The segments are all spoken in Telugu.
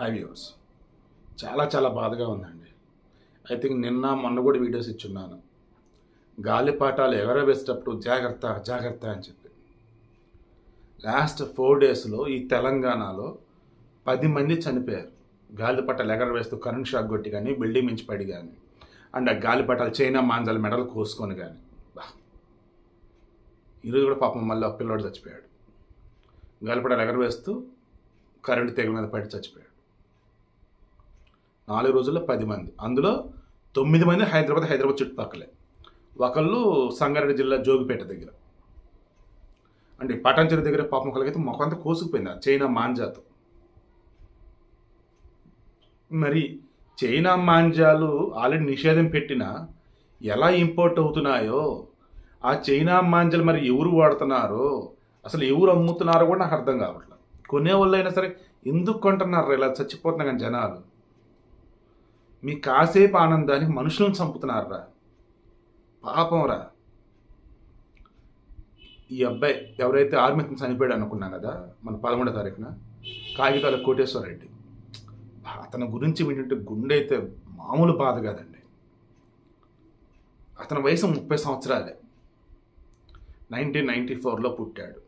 హై వ్యూవర్స్ చాలా చాలా బాధగా ఉందండి. ఐ థింక్ నిన్న మొన్న కూడా వీడియోస్ ఇచ్చున్నాను. గాలిపాటాలు ఎగరవేసేటప్పుడు జాగ్రత్త జాగ్రత్త అని చెప్పి. లాస్ట్ ఫోర్ డేస్లో ఈ తెలంగాణలో పది మంది చనిపోయారు. గాలిపటాలు ఎగరవేస్తూ కరెంట్ షాక్ కొట్టి కానీ బిల్డింగ్ మించి పడి కానీ అండ్ ఆ గాలిపటాలు చైనా మాంజాల మెడలు కోసుకొని కానీ బా. ఈరోజు కూడా పాపం మళ్ళీ ఒక పిల్లోడు చచ్చిపోయాడు. గాలిపటాలు ఎగరవేస్తూ కరెంటు తెగల మీద పడి చచ్చిపోయాడు. నాలుగు రోజుల్లో పది మంది. అందులో తొమ్మిది మంది హైదరాబాద్ హైదరాబాద్ చుట్టుపక్కలే. ఒకళ్ళు సంగారెడ్డి జిల్లా జోగిపేట దగ్గర. అంటే పటాంచెరు దగ్గర పాపం ఒకరికైతే అంతా కోసుకుపోయింది. చైనా మాంజాతో. మరి చైనా మాంజాలు ఆల్రెడీ నిషేధం పెట్టినా ఎలా ఇంపోర్ట్ అవుతున్నాయో ఆ చైనా మాంజాలు మరి ఎవరు వాడుతున్నారో అసలు ఎవరు అమ్ముతున్నారో కూడా నాకు అర్థం కావట్లేదు. కొనేవాళ్ళు అయినా సరే ఎందుకు కొంటున్నారు ఇలా చచ్చిపోతున్నా కానీ జనాలు. మీ కాసేపు ఆనందానికి మనుషులను చంపుతున్నారా పాపంరా. ఈ అబ్బాయి ఎవరైతే ఆర్మీ చనిపోయాడు అనుకున్నాం కదా మన పదమూడో తారీఖున కాగితాల కోటేశ్వర రెడ్డి అతని గురించి వింటుంటే గుండె అయితే మామూలు బాధ కాదండి. అతని వయసు ముప్పై సంవత్సరాలే. నైన్టీన్ నైంటీ ఫోర్లో పుట్టాడు.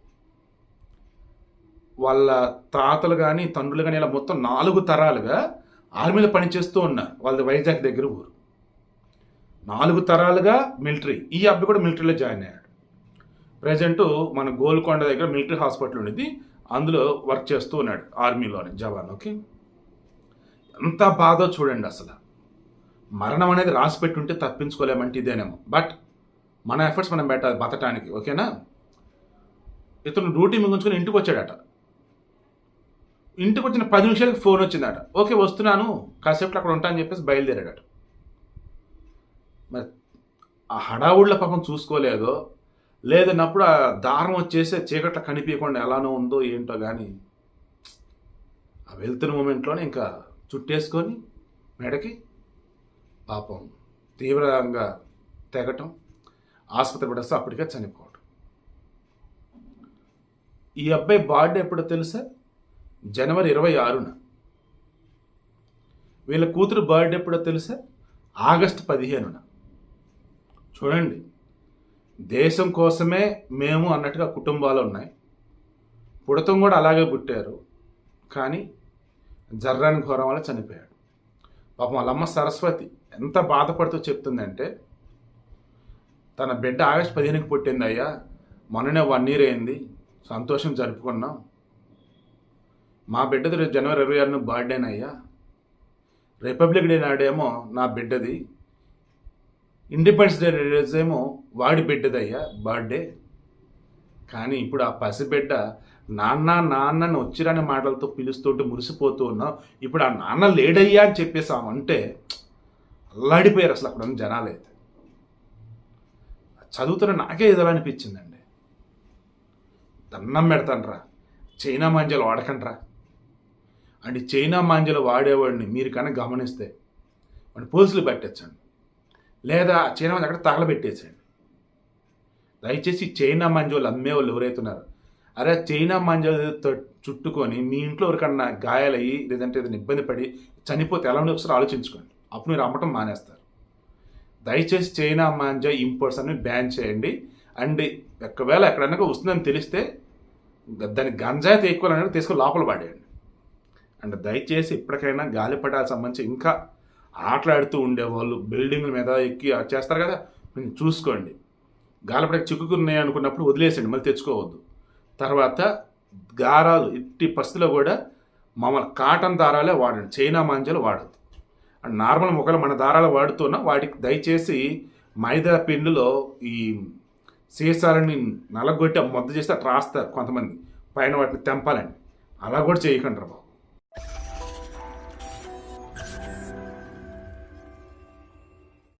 వాళ్ళ తాతలు కానీ తండ్రులు కానీ ఇలా మొత్తం నాలుగు తరాలుగా ఆర్మీలో పనిచేస్తూ ఉన్నారు వాళ్ళది వైజాగ్ దగ్గర ఊరు. నాలుగు తరాలుగా మిలిటరీ ఈ అబ్బాయి కూడా మిలిటరీలో జాయిన్ అయ్యాడు. ప్రజెంట్ మన గోల్కొండ దగ్గర మిలిటరీ హాస్పిటల్ ఉండేది అందులో వర్క్ చేస్తూ ఉన్నాడు ఆర్మీలోని జవాన్ ఓకే ఎంత బాధో చూడండి అసలు. మరణం అనేది రాసి పెట్టుంటే తప్పించుకోలేమంటే ఇదేనేమో. బట్ మన ఎఫర్ట్స్ మనం పెట్టాలి బతటానికి ఓకేనా? ఇతను డ్యూటీ ముగించుకొని ఇంటికి వచ్చాడట ఇంటికి వచ్చిన పది నిమిషాలకి ఫోన్ వచ్చిందట. ఓకే వస్తున్నాను. కాసేపు అక్కడ ఉంటా అని చెప్పేసి బయలుదేరాడట. మరి ఆ హడావుళ్ళ పాపం చూసుకోలేదో లేదన్నప్పుడు ఆ దారం వచ్చేసి చీకట్ల కనిపించకుండా ఎలానో ఉందో ఏంటో కానీ ఆ వెళ్తున్న మూమెంట్లోనే ఇంకా చుట్టేసుకొని మెడకి పాపం తీవ్రంగా తెగటం ఆసుపత్రి పడేస్తే అప్పటికే చనిపోవడం ఈ అబ్బాయి బాడీ ఎప్పుడో తెలుసా? జనవరి ఇరవై ఆరున. వీళ్ళ కూతురు బర్త్డే ఎప్పుడో తెలుసా? ఆగస్టు పదిహేనున. చూడండి దేశం కోసమే మేము అన్నట్టుగా కుటుంబాలు ఉన్నాయి. పుడతం కూడా అలాగే పుట్టారు కానీ జర్రాని ఘోరం వల్ల చనిపోయాడు. పాపం వాళ్ళమ్మ సరస్వతి ఎంత బాధపడుతూ చెప్తుందంటే తన బిడ్డ ఆగస్టు పదిహేనుకి పుట్టింది అయ్యా మొన్ననే వన్ ఇయర్ అయింది సంతోషం జరుపుకున్నాం. మా బిడ్డది రేపు జనవరి ఇరవై ఆరున బర్త్డేనయ్యా రిపబ్లిక్ డే నాడేమో నా బిడ్డది. ఇండిపెండెన్స్ డే రోజు ఏమో వాడి బిడ్డదయ్యా బర్త్డే కానీ ఇప్పుడు ఆ పసిబిడ్డ నాన్న నాన్నని వచ్చిరనే మాటలతో పిలుస్తుంటే మురిసిపోతూ ఉన్నాం ఇప్పుడు ఆ నాన్న లేడయ్యా అని చెప్పేసామంటే అల్లాడిపోయారు అసలు అక్కడ ఉన్న జనాలైతే చదువుతున్న నాకే ఏదో అనిపించిందండి. దండం పెడతానరా. చైనా మాంజాలు వాడకండ్రా. అంటే చైనా మాంజలు వాడేవాడిని మీరు కనుక గమనిస్తే వాడిని పోలీసులు పెట్టచ్చండి. లేదా చైనా మాంజా అక్కడ తగలబెట్టేసేయండి. దయచేసి చైనా మాంజోలు అమ్మే వాళ్ళు అరే చైనా మాంజాలతో చుట్టుకొని మీ ఇంట్లో ఎవరికన్నా గాయాలయ్యి లేదంటే ఏదైనా ఇబ్బంది పడి చనిపోతే ఎలా ఉండి ఒకసారి ఆలోచించుకోండి. అప్పుడు మీరు అమ్మటం మానేస్తారు. దయచేసి చైనా మాంజా ఇంపోర్ట్స్ అన్ని బ్యాన్ చేయండి. అండ్ ఒకవేళ ఎక్కడైనా వస్తుందని తెలిస్తే దానికి గంజాయి ఎక్కువ అనేది తీసుకొని లోపల పడేయండి. అండ్ దయచేసి ఇప్పటికైనా గాలిపటాలకు సంబంధించి ఇంకా ఆటలాడుతూ ఉండేవాళ్ళు బిల్డింగ్ల మీద ఎక్కి చేస్తారు కదా. కొంచెం చూసుకోండి. గాలిపటకి చిక్కుకున్నాయి అనుకున్నప్పుడు వదిలేసండి మళ్ళీ తెచ్చుకోవద్దు. తర్వాత దారాలు ఇట్టి పరిస్థితిలో కూడా మమ్మల్ని కాటన్ దారాలే వాడండి చైనా మాంజలు వాడద్దు. అండ్ నార్మల్ మొక్కలు మన దారాలు వాడుతున్నా వాటికి దయచేసి మైదా పిండిలో ఈ సీసాలని నలగొట్టి ఆ ముద్ద చేస్తే రాస్తారు కొంతమంది. పైన వాటిని తెంపాలని అలా కూడా చేయకండి బాబు.